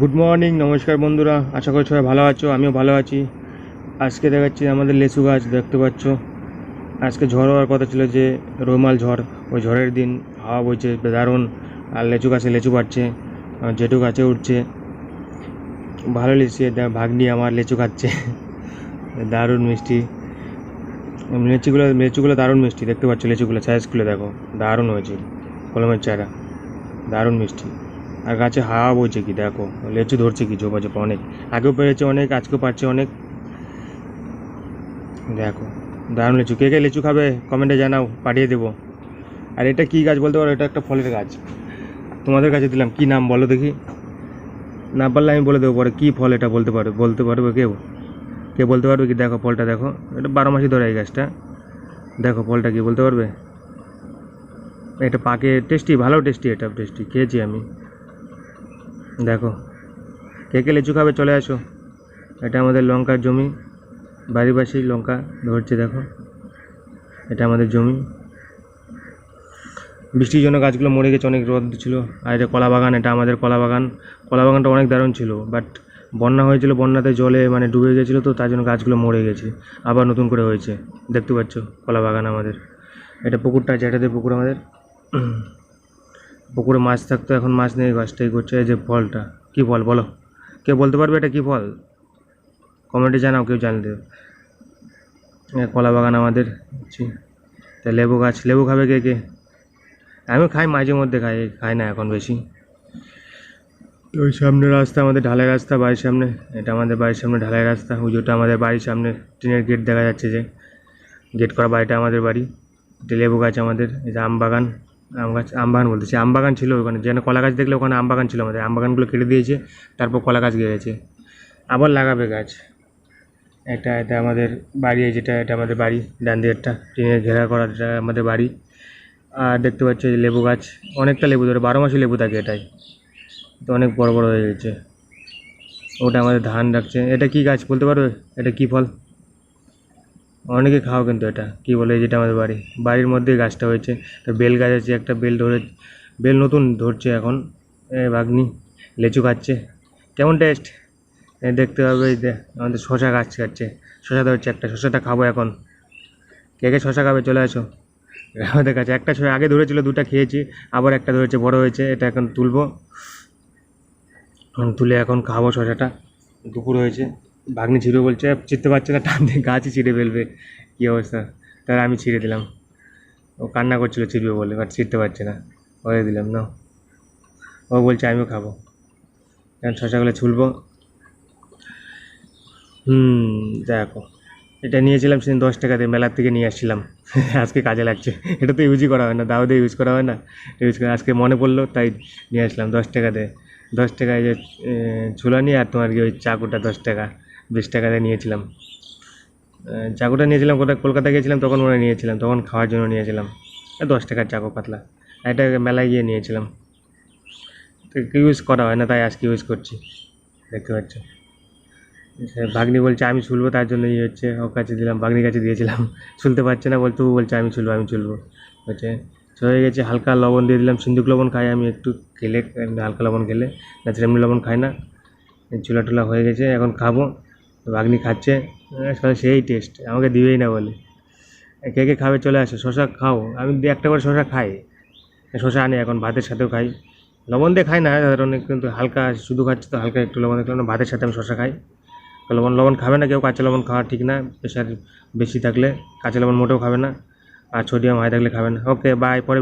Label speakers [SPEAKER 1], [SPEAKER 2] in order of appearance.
[SPEAKER 1] Good morning নমস্কার বন্ধুরা। আশা করি সবাই ভালো আছো, আমিও ভালো আছি। আজকে দেখাচ্ছি আমাদের লেচু গাছ, দেখতে পাচ্ছ। আজকে ঝড় হওয়ার কথা ছিল যে, রোমাল ঝড়, ওই ঝড়ের দিন হাওয়া বইছে দারুণ আর লেচু গাছে লেচু পাচ্ছে জেঠু গাছে উঠছে। ভালো লিচছে ভাগ্নি আমার লেচু খাচ্ছে। দারুণ মিষ্টি। লেচুগুলো লেচুগুলো দারুণ মিষ্টি, দেখতে পাচ্ছ লিচুগুলো সাইজগুলো দেখো। দারুণ হয়েছে, কলমের চারা। দারুণ মিষ্টি। আর গাছে হাওয়া বইছে কি, দেখো। লেচু ধরছে কি ঝোপা ঝোপা অনেক। আগেও পেরেছে অনেক, আজকেও পারছে অনেক। দেখো, দারুণ লিচু। কে কে লিচু খাবে কমেন্টে জানাও, পাঠিয়ে দেবো। আর এটা কি গাছ বলতে পারো? এটা একটা ফলের গাছ। তোমাদের কাছে দিলাম। কি নাম বলো দেখি। না পারলে আমি বলে দেবো পরে কী ফল এটা বলতে পারবে বলতে পারবে কেউ? কে বলতে পারবে কি? দেখো ফলটা দেখো। এটা বারো মাসই ধরে এই গাছটা। দেখো ফলটা কি বলতে পারবে? এটা পাকে টেস্টি, ভালো টেস্টি, এটা টেস্টি, খেয়েছি আমি। দেখো, কে কে লিচু খাবে চলে আসো। এটা আমাদের লঙ্কার জমি বাড়ির পাশেই লঙ্কা ধরছে দেখো। এটা আমাদের জমি। বৃষ্টির জন্য গাছগুলো মরে গেছে, অনেক রোদ ছিল। আর এটা কলা বাগান, এটা আমাদের কলা বাগান। কলা বাগানটা অনেক দারুণ ছিল বাট বন্যা হয়েছিল, বন্যাতে জলে মানে ডুবে গেছিল তো তার জন্য গাছগুলো মরে গেছে। আবার নতুন করে হয়েছে। দেখতে পাচ্ছ, কলা বাগান আমাদের। এটা পুকুরটা আছে এটাতে পুকুর আমাদের। পুকুরে মাছ থাকতো, এখন মাছ নেই গাছটাই করছে এই যে ফলটা, কী ফল বলো? কেউ বলতে পারবে এটা কী ফল? কমেন্টে জানাও, কেউ জানলে। কলা বাগান আমাদের। তা লেবু গাছ, লেবু খাবে কে কে? আমিও খাই, মাঝে মধ্যে খাই খাই না এখন বেশি। ওই সামনে রাস্তা, আমাদের ঢালাই রাস্তা, বাড়ির সামনে। এটা আমাদের বাড়ির সামনে ঢালাই রাস্তা, হুজুরটা আমাদের বাড়ির সামনে, টিনের গেট দেখা যাচ্ছে যে। গেট করা বাড়িটা আমাদের বাড়ি। এটা লেবু গাছ আমাদের আম বাগান। আম গাছ, আম বাগান বলতেছি আম বাগান ছিল ওখানে। যেখানে কলা গাছ দেখলে ওখানে আম বাগান ছিল আমাদের। আম বাগানগুলো কেটে দিয়েছে, তারপর কলা গাছ গেড়েছে। আবার লাগাবে গাছ। এটা এটা আমাদের বাড়ি যেটা, এটা আমাদের বাড়ি, ডান দিকেরটা টিনের ঘেরা করা এটা আমাদের বাড়ি। আর দেখতে পাচ্ছ লেবু গাছ, অনেকটা লেবু ধরে, বারো মাসে লেবু থাকে এটাই। তো অনেক বড় বড় হয়ে গেছে। ওটা আমাদের ধান রাখছে। এটা কি গাছ বলতে পারবে? এটা কি ফল? অনেকে খাও কিন্তু এটা, কি বলে যেটা আমাদের বাড়ি, বাড়ির মধ্যেই গাছটা হয়েছে। তো বেল গাছ আছে, একটা বেল ধরে, বেল নতুন ধরছে এখন, এ ভাগ্নি লেচু খাচ্ছে। কেমন টেস্ট দেখতে যে আমাদের শশা গাছ খাচ্ছে, শশা ধরছে একটা, শশাটা খাব এখন। কে কে শশা খাবে চলে আসো। আমাদের কাছে একটা শশা, আগে ধরেছিল, দুটো খেয়েছি, আবার একটা ধরেছে, বড় হয়েছে, এটা এখন তুলবো। তুলে এখন খাব শশাটা, দুপুর হয়েছে। ভাগ্নি ছিঁড়ে বলছে, চিনতে পারছে না, টান দিয়ে গাছই ছিঁড়ে ফেলবে। কী অবস্থা? তাই আমি ছিঁড়ে দিলাম। ও কান্না করছিল ছিঁড়বে বলে বাট ছিঁড়তে পারছে না। হয়ে দিলাম না ও বলছে, আমিও খাব। এখন শশাগুলো ছুলবো। হুম, দেখো। এটা নিয়েছিলাম সেদিন দশ টাকা দিয়ে, মেলার থেকে নিয়ে আসছিলাম। আজকে কাজে লাগছে। এটা তো ইউজই করা হয় না, দাও দিয়ে ইউজ করা হয় না। ইউজ করে আজকে মনে পড়ল, তাই নিয়ে আসলাম দশ টাকা দিয়ে। দশ টাকায় যে ঝুলানি আর তোমার কি ওই চাকুটা দশ টাকা। বিশ টাকা দিয়ে নিয়েছিলাম। চাকুটা নিয়েছিলাম, কোথায় কলকাতা গিয়েছিলাম, তখন ওরা নিয়েছিলাম তখন খাওয়ার জন্য নিয়েছিলাম। দশ টাকার চাকু পাতলা। এটা মেলায় গিয়ে নিয়েছিলাম। ইউজ করা হয় না, তাই আজকে ইউজ করছি। দেখতে পাচ্ছ। ভাগ্নি বলছে, আমি ছুলবো। তার জন্য ইয়ে হচ্ছে, ওর কাছে দিলাম, ভাগ্নির কাছে দিয়েছিলাম। ছুলতে পারছে না বলতে বলছে, আমি ছুলবো আমি ছুলবো। হচ্ছে হয়ে গেছে, হালকা লবণ দিয়ে দিলাম সিন্দুক লবণ খাই, আমি একটু খেলে, হালকা লবণ খেলে তাছাড়া এমনি লবণ খাই না। চুলা টুলা হয়ে গেছে, এখন খাব। ভাগ্নি খাচ্ছে সেই টেস্ট আমাকে দিবেই না বলে। কে কে খাবে চলে আসে শশা খাও। আমি দু একটা করে শশা খাই। শশা আনি, এখন ভাতের সাথেও খাই। লবণ দিয়ে খাই না সাধারণ কিন্তু হালকা শুধু খাচ্ছি তো, হালকা একটু লবণ দেখলাম ভাতের সাথে আমি শশা খাই। লবণ লবণ খাবে না কেউ, কাঁচা লবণ খাওয়া ঠিক না, প্রেশার বেশি থাকলে, কাঁচা লবণ মোটেও খাবে না, আর সোডিয়াম হাই থাকলে খাবে না। ওকে বাই পরে